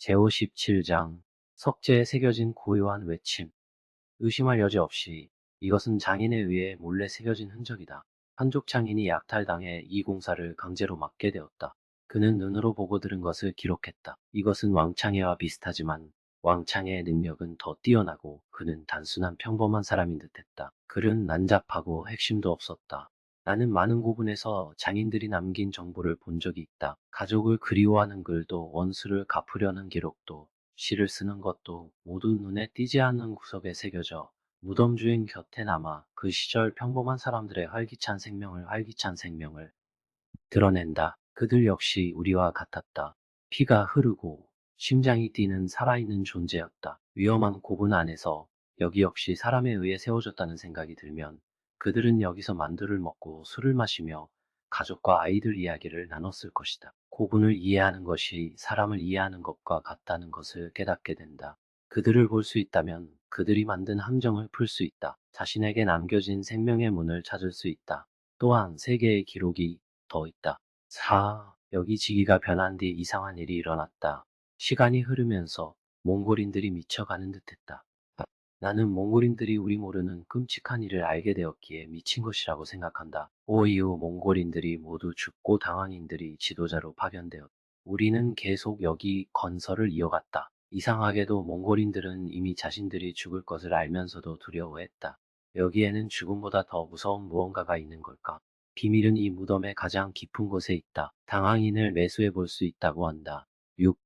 제57장 석재에 새겨진 고요한 외침 의심할 여지 없이 이것은 장인에 의해 몰래 새겨진 흔적이다. 한족 장인이 약탈당해 이 공사를 강제로 맡게 되었다. 그는 눈으로 보고 들은 것을 기록했다. 이것은 왕창해와 비슷하지만 왕창해의 능력은 더 뛰어나고 그는 단순한 평범한 사람인 듯했다. 글은 난잡하고 핵심도 없었다. 나는 많은 고분에서 장인들이 남긴 정보를 본 적이 있다. 가족을 그리워하는 글도 원수를 갚으려는 기록도 시를 쓰는 것도 모두 눈에 띄지 않는 구석에 새겨져 무덤 주인 곁에 남아 그 시절 평범한 사람들의 활기찬 생명을 활기찬 생명을 드러낸다. 그들 역시 우리와 같았다. 피가 흐르고 심장이 뛰는 살아있는 존재였다. 위험한 고분 안에서 여기 역시 사람에 의해 세워졌다는 생각이 들면 그들은 여기서 만두를 먹고 술을 마시며 가족과 아이들 이야기를 나눴을 것이다. 고분을 이해하는 것이 사람을 이해하는 것과 같다는 것을 깨닫게 된다. 그들을 볼 수 있다면 그들이 만든 함정을 풀 수 있다. 자신에게 남겨진 생명의 문을 찾을 수 있다. 또한 세계의 기록이 더 있다. 4. 여기 지기가 변한 뒤 이상한 일이 일어났다. 시간이 흐르면서 몽골인들이 미쳐가는 듯했다. 나는 몽골인들이 우리 모르는 끔찍한 일을 알게 되었기에 미친 것이라고 생각한다. 오 이후 몽골인들이 모두 죽고 당황인들이 지도자로 파견되었다. 우리는 계속 여기 건설을 이어갔다. 이상하게도 몽골인들은 이미 자신들이 죽을 것을 알면서도 두려워했다. 여기에는 죽음보다 더 무서운 무언가가 있는 걸까? 비밀은 이 무덤의 가장 깊은 곳에 있다. 당황인을 매수해 볼 수 있다고 한다. 6.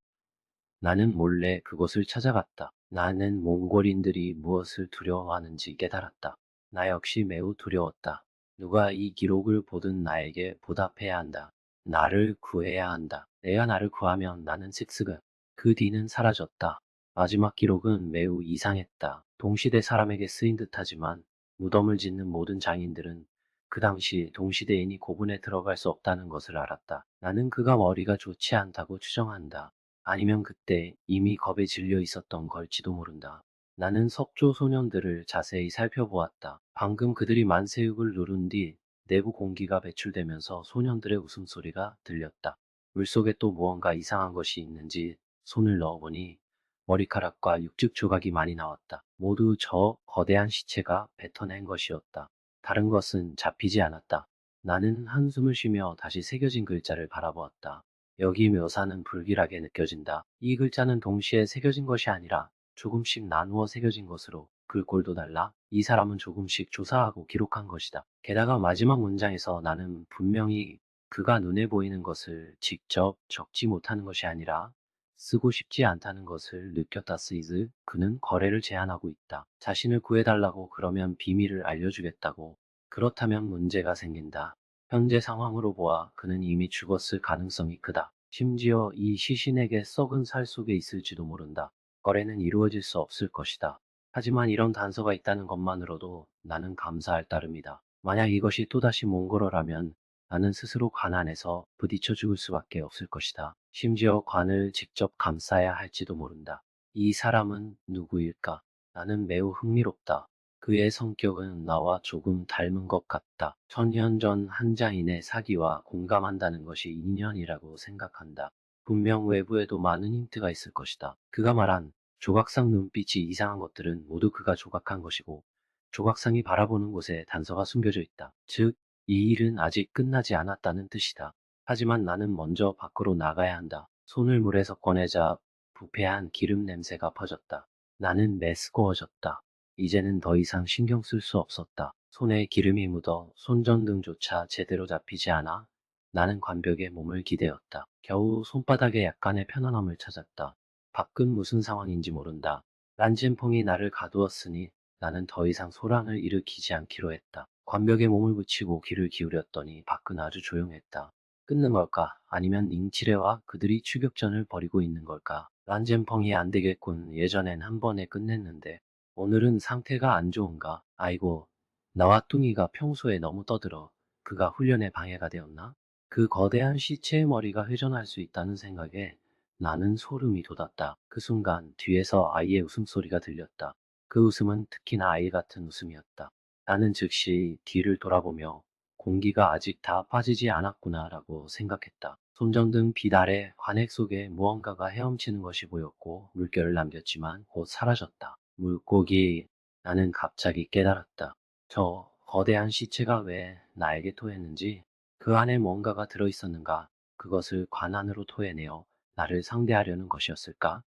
나는 몰래 그곳을 찾아갔다. 나는 몽골인들이 무엇을 두려워하는지 깨달았다. 나 역시 매우 두려웠다. 누가 이 기록을 보든 나에게 보답해야 한다. 나를 구해야 한다. 내가 나를 구하면 나는 씩씩은 그 뒤는 사라졌다. 마지막 기록은 매우 이상했다. 동시대 사람에게 쓰인 듯하지만 무덤을 짓는 모든 장인들은 그 당시 동시대인이 고분에 들어갈 수 없다는 것을 알았다. 나는 그가 머리가 좋지 않다고 추정한다. 아니면 그때 이미 겁에 질려 있었던 걸지도 모른다. 나는 석조 소년들을 자세히 살펴보았다. 방금 그들이 만세육을 누른 뒤 내부 공기가 배출되면서 소년들의 웃음소리가 들렸다. 물속에 또 무언가 이상한 것이 있는지 손을 넣어보니 머리카락과 육즙 조각이 많이 나왔다. 모두 저 거대한 시체가 뱉어낸 것이었다. 다른 것은 잡히지 않았다. 나는 한숨을 쉬며 다시 새겨진 글자를 바라보았다. 여기 묘사는 불길하게 느껴진다. 이 글자는 동시에 새겨진 것이 아니라 조금씩 나누어 새겨진 것으로 글꼴도 달라 이 사람은 조금씩 조사하고 기록한 것이다. 게다가 마지막 문장에서 나는 분명히 그가 눈에 보이는 것을 직접 적지 못하는 것이 아니라 쓰고 싶지 않다는 것을 느꼈다 스이즈. 그는 거래를 제안하고 있다. 자신을 구해달라고 그러면 비밀을 알려주겠다고. 그렇다면 문제가 생긴다. 현재 상황으로 보아 그는 이미 죽었을 가능성이 크다. 심지어 이 시신에게 썩은 살 속에 있을지도 모른다. 거래는 이루어질 수 없을 것이다. 하지만 이런 단서가 있다는 것만으로도 나는 감사할 따름이다. 만약 이것이 또다시 몽골어라면 나는 스스로 관 안에서 부딪혀 죽을 수밖에 없을 것이다. 심지어 관을 직접 감싸야 할지도 모른다. 이 사람은 누구일까? 나는 매우 흥미롭다. 그의 성격은 나와 조금 닮은 것 같다. 천년 전한 장인의 사기와 공감한다는 것이 인연이라고 생각한다. 분명 외부에도 많은 힌트가 있을 것이다. 그가 말한 조각상 눈빛이 이상한 것들은 모두 그가 조각한 것이고 조각상이 바라보는 곳에 단서가 숨겨져 있다. 즉, 이 일은 아직 끝나지 않았다는 뜻이다. 하지만 나는 먼저 밖으로 나가야 한다. 손을 물에서 꺼내자 부패한 기름 냄새가 퍼졌다. 나는 메스꺼워졌다. 이제는 더 이상 신경 쓸 수 없었다. 손에 기름이 묻어 손전등조차 제대로 잡히지 않아 나는 관벽에 몸을 기대었다. 겨우 손바닥에 약간의 편안함을 찾았다. 밖은 무슨 상황인지 모른다. 란젠퐁이 나를 가두었으니 나는 더 이상 소란을 일으키지 않기로 했다. 관벽에 몸을 붙이고 귀를 기울였더니 밖은 아주 조용했다. 끊는 걸까? 아니면 잉치레와 그들이 추격전을 벌이고 있는 걸까? 란젠펑이 안 되겠군. 예전엔 한 번에 끝냈는데 오늘은 상태가 안 좋은가? 아이고, 나와 뚱이가 평소에 너무 떠들어. 그가 훈련에 방해가 되었나? 그 거대한 시체의 머리가 회전할 수 있다는 생각에 나는 소름이 돋았다. 그 순간 뒤에서 아이의 웃음소리가 들렸다. 그 웃음은 특히나 아이 같은 웃음이었다. 나는 즉시 뒤를 돌아보며 공기가 아직 다 빠지지 않았구나 라고 생각했다. 손정등 빛 아래 관액 속에 무언가가 헤엄치는 것이 보였고 물결을 남겼지만 곧 사라졌다. 물고기 나는 갑자기 깨달았다. 저 거대한 시체가 왜 나에게 토했는지 그 안에 뭔가가 들어있었는가 그것을 관 안으로 토해내어 나를 상대하려는 것이었을까?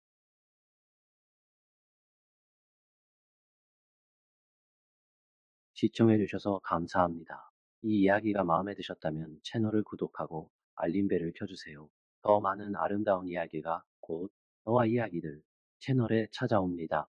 시청해주셔서 감사합니다. 이 이야기가 마음에 드셨다면 채널을 구독하고 알림벨을 켜주세요. 더 많은 아름다운 이야기가 곧 너와 이야기들 채널에 찾아옵니다.